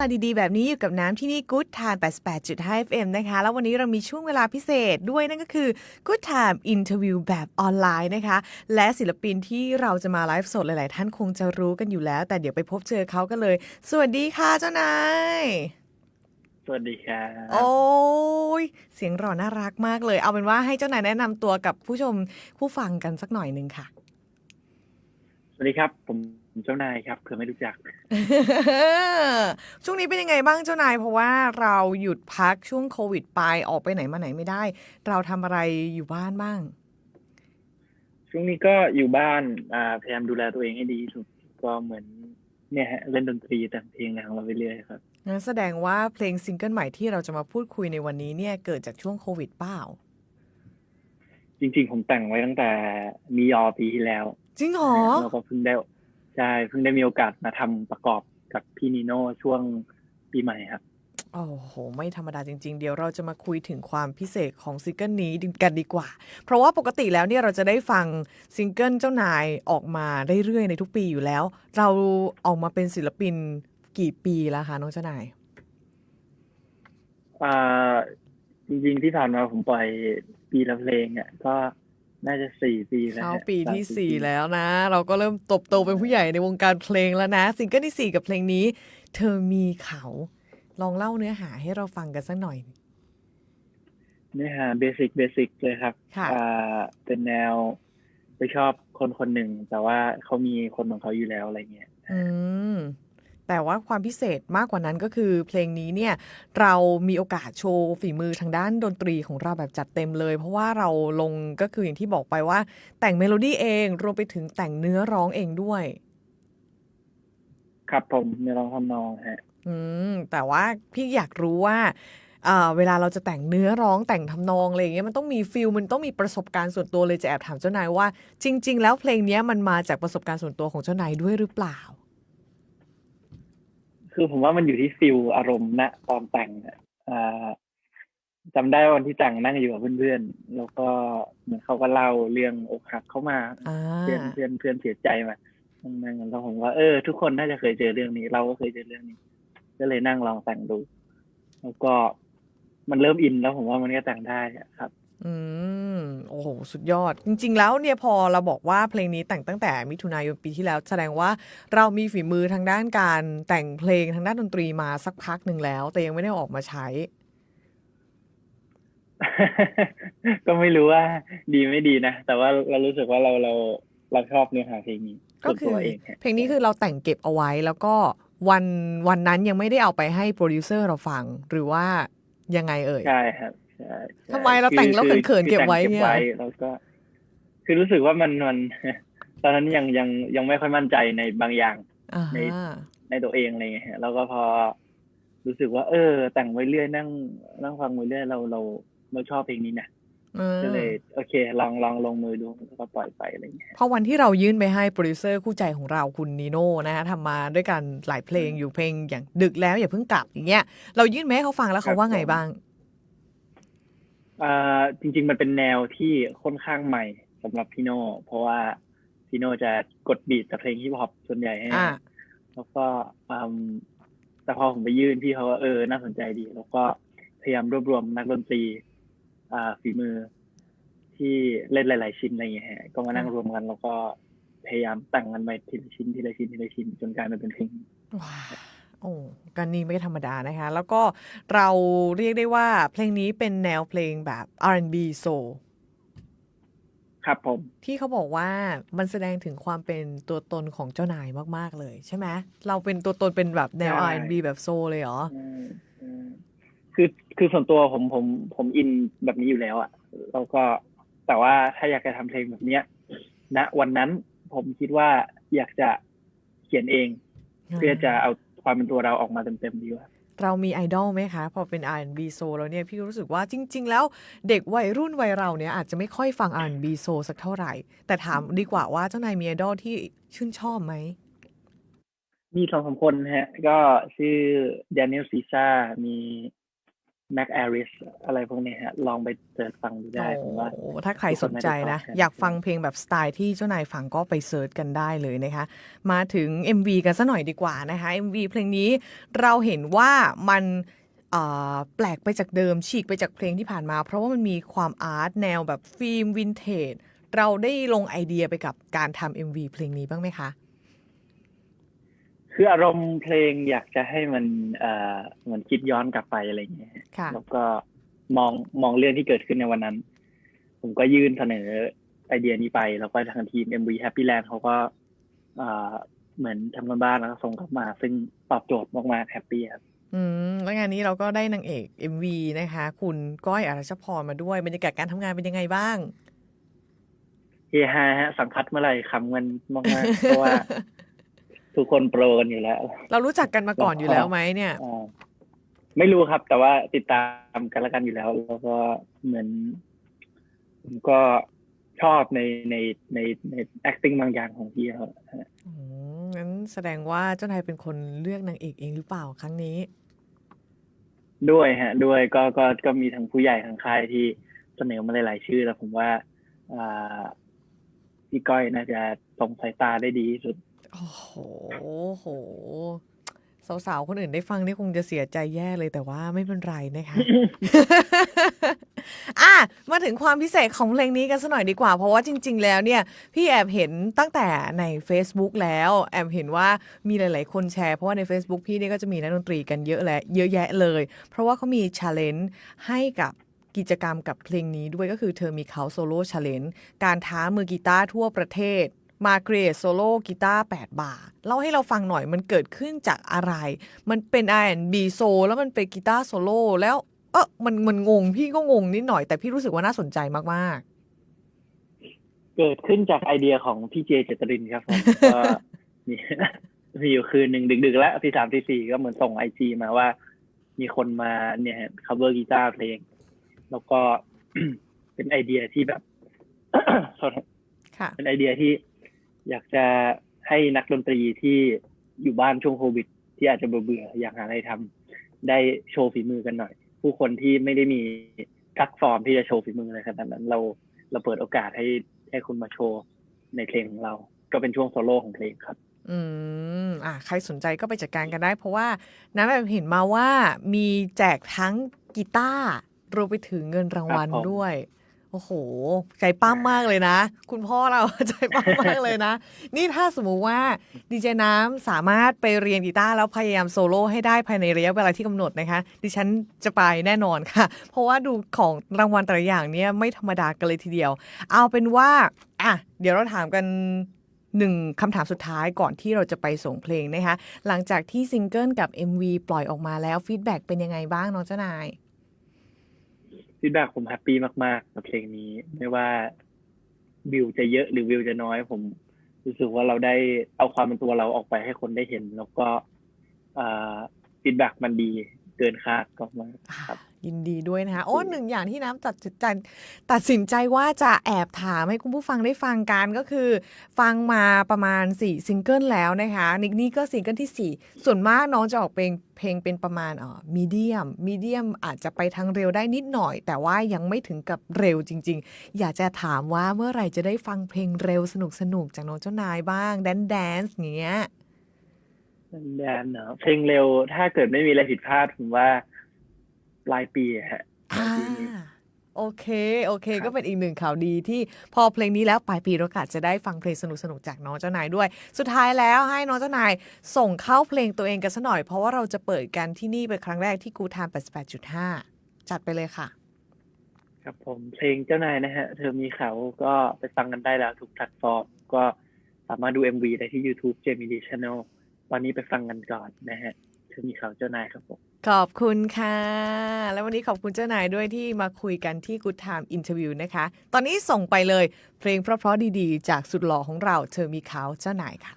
มาดีๆ แบบนี้อยู่กับน้ำที่นี่ Good Time 88.5 FM นะคะ แล้ววันนี้เรามีช่วงเวลาพิเศษด้วยนั่นก็คือ Good Time Interview แบบออนไลน์นะคะ และศิลปินที่เราจะมาไลฟ์สดหลาย ๆ ท่านคงจะรู้กันอยู่แล้ว แต่เดี๋ยวไปพบเจอเขากันเลย สวัสดีค่ะเจ้านาย สวัสดีครับ โอ้ยเสียงหล่อน่ารักมากเลย เอาเป็นว่าให้เจ้านายแนะนำตัวกับผู้ชมผู้ฟังกันสักหน่อยหนึ่งค่ะ สวัสดีครับผม เจ้านายครับเผื่อไม่รู้จัก ช่วงนี้เป็นยังไงบ้างเจ้านาย เพราะว่าเราหยุดพักช่วงโควิดไปออกไปไหนมาไหนไม่ได้ เราทำอะไรอยู่บ้านบ้าง ช่วงนี้ก็อยู่บ้านอ่าพยายามดูแลตัวเองให้ดีที่สุดก็เหมือนเนี่ยฮะเล่นดนตรีแต่งเพลงอะไรของเราไปเรื่อยครับ งั้นแสดงว่าเพลงซิงเกิลใหม่ที่เราจะมาพูดคุยในวันนี้เนี่ยเกิดจากช่วงโควิดเปล่า จริง ๆ ผมแต่งไว้ตั้งแต่มียอปีที่แล้วจริงเหรอ แล้วก็เพิ่งได้ ใช่เพิ่งได้มีโอกาสมาทำประกอบกับพี่นิโน่ช่วงปีใหม่ครับ โอ้โห ไม่ธรรมดาจริง ๆ เดี๋ยวเราจะมาคุยถึงความพิเศษของซิงเกิลนี้กันดีกว่า เพราะว่าปกติแล้วเนี่ยเราจะได้ฟังซิงเกิลเจ้านายออกมาเรื่อยๆในทุกปีอยู่แล้ว เราออกมาเป็นศิลปินกี่ปีแล้วคะน้องเจ้านายอ่าจริงๆที่ผ่านมาผมปล่อยปีละเพลงอะก็ น่าจะสี่ปีแล้วเข้าฮะปีที่ามสี่ปีแล้วนะ เราก็เริ่มตบโตเป็นผู้ใหญ่ในวงการเพลงแล้วนะซิงเกิลที่สี่กับเพลงนี้ เธอมีเขา ลองเล่าเนื้อหาให้เราฟังกันสักหน่อย เนื้อหาเบสิกเบสิกเลยครับค่ะอ่าเป็นแนวไปชอบคนคนหนึ่งแต่ว่าเขามีคนของเขาอยู่แล้วอะไรเงี้ยอืม แต่ว่าความพิเศษมากกว่านั้นก็คือเพลงนี้เนี่ยเรามีโอกาสโชว์ฝีมือทางด้านดนตรีของเราแบบจัดเต็มเลย เพราะว่าเราลงก็คืออย่างที่บอกไปว่า แต่งเมโลดี้เองรวมไปถึงแต่งเนื้อร้องเองด้วย ครับผมในร้องทำนองฮะอืมแต่ว่าพี่อยากรู้ว่าอ่าเวลาเราจะแต่งเนื้อร้องแต่งทำนองอะไรอย่างเงี้ยมันต้องมีฟิลมันต้องมีประสบการณ์ส่วนตัวเลยจะแอบถามเจ้านายว่า จริง ๆ แล้วเพลงเนี้ยมันมาจากประสบการณ์ส่วนตัวของเจ้านายด้วยหรือเปล่า คือผมว่ามันอยู่ที่ฟิลอารมณ์ณตอนแต่งอะอ่าจำได้วันที่แต่งนั่งอยู่กับเพื่อนๆ แล้วก็เหมือนเขาก็เล่าเรื่องอกหักเข้ามาอ่าเพื่อนเพื่อนเพื่อนเสียใจมานั่งๆกันแล้วผมว่าเออทุกคนน่าจะเคยเจอเรื่องนี้ เราก็เคยเจอเรื่องนี้ ก็เลยนั่งลองแต่งดู แล้วก็มันเริ่มอินแล้วผมว่ามันก็แต่งได้อะครับ อืม โอ้โห สุดยอด จริง ๆ แล้วเนี่ยพอเราบอกว่าเพลงนี้แต่งตั้งแต่มิถุนายนปีที่แล้ว แสดงว่าเรามีฝีมือทางด้านการแต่งเพลงทางด้านดนตรีมาสักพักหนึ่งแล้ว แต่ยังไม่ได้เอาออกมาใช้ ก็ไม่รู้ว่าดีไม่ดีนะ แต่ว่าเรารู้สึกว่าเราเราเราชอบเนื้อหาเพลงนี้ก็ส่วนคืตัวอเองฮะเพลงนี้คือเราแต่งเก็บเอาไว้แล้วก็วันวันนั้นยังไม่ได้เอาไปให้โปรดิวเซอร์เราฟังหรือว่ายังไงเอ่ยใช่ครับใช่ใช่ ทำไมเราแต่งแล้วคือเขินๆคือเก็บไว้แต่งเนี่ยแล้วก็ คือรู้สึกว่ามันมันตอนนั้นยังยังยังไม่ค่อยมั่นใจในบางอย่างอ่าในฮะในตัวเองอะไรเงี้ยฮะแล้วก็พอรู้สึกว่า เออ แต่งไว้เรื่อยนั่ง นั่งฟังไว้เรื่อยเราเราเราชอบเพลงนี้นะอืมก็เลยโอเค ลองลองลงมือดูแล้วก็ปล่อยไปอะไรเงี้ยเพราะวันที่เรายื่นไปให้โปรดิวเซอร์คู่ใจของเราคุณนีโน่นะคะทำมาด้วยกันหลายเพลงอยู่เพลงอย่างดึกแล้วอย่าเพิ่งกลับอย่างเงี้ยเรายื่นไปให้เขาฟังแล้วเขาว่าไงบ้าง อ่าจริง ๆ มันเป็นแนวที่ค่อนข้างใหม่สำหรับพี่โน่เพราะว่าพี่โน่จะกดบีทแต่เพลงฮิปฮอปส่วนใหญ่ให้อ่า แล้วก็อืมแต่พอผมไปยื่นพี่เขาว่าเออน่าสนใจดี แล้วก็พยายามรวบรวมนักดนตรี อ่าฝีมือ ที่เล่นหลาย ๆ ชิ้นอะไรอย่างเงี้ยฮะก็มานั่งรวมกัน แล้วก็พยายามแต่งกันไปทีละชิ้นทีละชิ้นทีละชิ้นจนกลายมาเป็นเพลงว้าว โอ้กันนี่ไม่ธรรมดานะคะ แล้วก็เราเรียกได้ว่าเพลงนี้เป็นแนวเพลงแบบ R&B soul ครับผม ที่เขาบอกว่ามันแสดงถึงความเป็นตัวตนของเจ้านายมาก ๆ เลยใช่ไหมเราเป็นตัวตนเป็นแบบแนว ใช่ R&B แบบโซลเลยเหรอ อืมอืมคือคือส่วนตัวผมผมผมอินแบบนี้อยู่แล้วอะแล้วก็แต่ว่าถ้าอยากจะทำเพลงแบบเนี้ยณวันนั้นผมคิดว่าอยากจะเขียนเอง เพื่อจะเอา ความเป็นตัวเราออกมาเต็มๆดีกว่าเรามีไอดอลไหมคะ พอเป็น R&B soul แล้วเนี่ยพี่รู้สึกว่าจริง ๆ แล้วเด็กวัยรุ่นวัยเราเนี่ยอาจจะไม่ค่อยฟัง R&B soul สักเท่าไหร่ แต่ถามดีกว่าว่าเจ้านายมีไอดอลที่ชื่นชอบไหม มีสองสามคนฮะ ก็ชื่อ Daniel c ีซ่ามี Mac Aris อะไรพวกนี้ฮะ ลองไปเสิร์ชฟังดูได้ผมว่าโอ้ถ้าใครสนใจนะทุกคนน่าจะชอบกันอยากฟังเพลงแบบสไตล์ที่เจ้านายฟังก็ไปเซิร์ชกันได้เลยนะคะ มาถึง MV กันซะหน่อยดีกว่านะคะ MV เพลงนี้เราเห็นว่ามันเอ่อแปลกไปจากเดิมฉีกไปจากเพลงที่ผ่านมา เพราะว่ามันมีความอาร์ตแนวแบบฟิล์มวินเทจเราได้ลงไอเดียไปกับการทำ MV เพลงนี้บ้างไหมคะ คืออารมณ์เพลงอยากจะให้มันเอ่อเหมือนคิดย้อนกลับไปอะไรอย่างเงี้ยฮะค่ะ แล้วก็มองมองเรื่องที่เกิดขึ้นในวันนั้น ผมก็ยื่นเสนอไอเดียนี้ไป แล้วก็ทางทีม MV Happy Land เขาก็เอ่อเหมือนทำกันบ้านแล้วก็ส่งกลับมา ซึ่งตอบโจทย์มากๆแฮปปี้ครับ อืมแล้วงานนี้เราก็ได้นางเอก MV นะคะ คุณก้อยอรัชพรมาด้วยบรรยากาศการทำงานเป็นยังไงบ้าง เฮฮาฮะสังคัดเมื่อไหร่คำกันมากๆเพราะว่า ทุกคนโปรกันอยู่แล้ว เรารู้จักกันมาก่อนอยู่แล้วไหมเนี่ยอ่าไม่รู้ครับ แต่ว่าติดตามกันและกันอยู่แล้ว แล้วก็เหมือนผมก็ชอบในในในใน acting บางอย่างของพี่เขาอืมงั้นแสดงว่าเจ้านายเป็นคนเลือกนางเอกเองหรือเปล่าครั้งนี้ ด้วยฮะ ด้วยก็ก็ก็มีทั้งผู้ใหญ่ทางค่ายที่เสนอมาหลายๆชื่อ แล้วผมว่า อ่าพี่ก้อยน่าจะตรงสายตาได้ดีที่สุด โอ้โหโห สาวๆ คนอื่นได้ฟังนี่คงจะเสียใจแย่เลยแต่ว่าไม่เป็นไรนะคะ อะ มาถึงความพิเศษของเพลงนี้กันสักหน่อยดีกว่า เพราะว่าจริง ๆ แล้วเนี่ย พี่แอบเห็นตั้งแต่ใน Facebook แล้ว แอบเห็นว่ามีหลาย ๆ คนแชร์ เพราะว่าใน Facebook พี่เนี่ยก็จะมีนักดนตรีกันเยอะและเยอะแยะเลย เพราะว่าเขามีช l เลน g e ให้กับกิจกรรมกับเพลงนี้ด้วยก็คือเธอมีเขาโซโล่ช l เลน g e การท้ามือกีตาร์ทั่วประเทศ มาเกรดโซโล่กีตาร์8บาทเล่าให้เราฟังหน่อยมันเกิดขึ้นจากอะไร มันเป็น R&B โซแล้วมันเป็นกีตาร์โซโล่แล้วเออมันมันงง พี่ก็งงนิดหน่อยแต่พี่รู้สึกว่าน่าสนใจมากเกิดขึ้นจากไอเดียของพี่เจเจตรินครับผมก็มีมีอยู่คืนหนึ่งดึกๆแล้วที่สามที่สี่ก็เหมือนส่งไอจีมาว่า มีคนมาเนี่ย cover กีตาร์เพลง แล้วก็เป็นไอเดียที่แบบ sorry ๆค่ะเป็นไอเดียที่ อยากจะให้นักดนตรีที่อยู่บ้านช่วงโควิด ที่อาจจะเบื่อๆอยากหาอะไรทำได้โชว์ฝีมือกันหน่อย ผู้คนที่ไม่ได้มีแพลตฟอร์มที่จะโชว์ฝีมืออะไรขนาดนั้น เราเราเปิดโอกาสให้ให้คุณมาโชว์ในเพลงของเรา ก็เป็นช่วงโซโล่ของเพลงครับ อืมอะใครสนใจก็ไปจัดการกันได้ เพราะว่าน้ำแบบเห็นมาว่ามีแจกทั้งกีตาร์รวมไปถึงเงินรางวัลครับผมด้วย โอ้โห ใจปั้มมากเลยนะ คุณพ่อเราใจปั้มมากเลยนะ นี่ถ้าสมมุติว่าดีเจน้ำสามารถไปเรียนกีตาร์แล้วพยายามโซโล่ให้ได้ภายในระยะเวลาที่กำหนดนะคะ ดิฉันจะไปแน่นอนค่ะ เพราะว่าดูของรางวัลแต่ละอย่างเนี่ยไม่ธรรมดากันเลยทีเดียว เอาเป็นว่าอะเดี๋ยวเราถามกันหนึ่งคำถามสุดท้ายก่อนที่เราจะไปส่งเพลงนะคะ หลังจากที่ซิงเกิลกับ MV ปล่อยออกมาแล้วฟีดแบ็กเป็นยังไงบ้างน้องเจ้านาย ฟีดแบ็กผมแฮปปี้มากๆกับเพลงนี้ ไม่ว่าวิวจะเยอะหรือวิวจะน้อย ผมรู้สึกว่าเราได้เอาความเป็นตัวเราออกไปให้คนได้เห็น แล้วก็ฟีดแบ็กมันดีเกินคาดก็มากครับยินดีด้วยนะคะโอ้หนึ่งอย่างที่น้ำตัดสินใจตัดสินใจว่าจะแอบถามให้คุณผู้ฟังได้ฟังกันก็คือ ฟังมาประมาณ 4 ซิงเกิลแล้วนะคะนิกนี่ก็ซิงเกิลที่ 4 ส่วนมากน้องจะออกเพลง เพลงเป็นประมาณเอ่อมีเดียมมีเดียมอาจจะไปทางเร็วได้นิดหน่อย แต่ว่ายังไม่ถึงกับเร็วจริง ๆ อยากจะถามว่าเมื่อไหร่จะได้ฟังเพลงเร็วสนุกๆจากน้องเจ้านายบ้างแดนแดนส์อย่างเงี้ยแดนเนาะเพลงเร็วถ้าเกิดไม่มีอะไรผิดพลาดผมว่าปลายปีฮะปลายปีนี้ โอเค โอเคครับก็เป็นอีกหนึ่งข่าวดีที่พอเพลงนี้แล้วปลายปีเราอาจจะได้ฟังเพลงสนุกๆจากน้องเจ้านายด้วย สุดท้ายแล้วให้น้องเจ้านายส่งเข้าเพลงตัวเองกันสักหน่อย เพราะว่าเราจะเปิดกันที่นี่เป็นครั้งแรกที่กูทาม88.5 จัดไปเลยค่ะ ครับผมเพลงเจ้านายนะฮะ เธอมีเขาก็ไปฟังกันได้แล้วทุกแพลตฟอร์ม ก็สามารถดู MV ได้ที่ YouTube JMD Channel วันนี้ไปฟังกันก่อนนะฮะ เธอมีเขาเจ้านายครับผม ขอบคุณค่ะ แล้ววันนี้ขอบคุณเจ้านายด้วยที่มาคุยกันที่ Good Time Interview นะคะ ตอนนี้ส่งไปเลยเพลงเพราะๆดีๆ จากสุดหล่อของเราเธอมีเขาเจ้านายค่ะ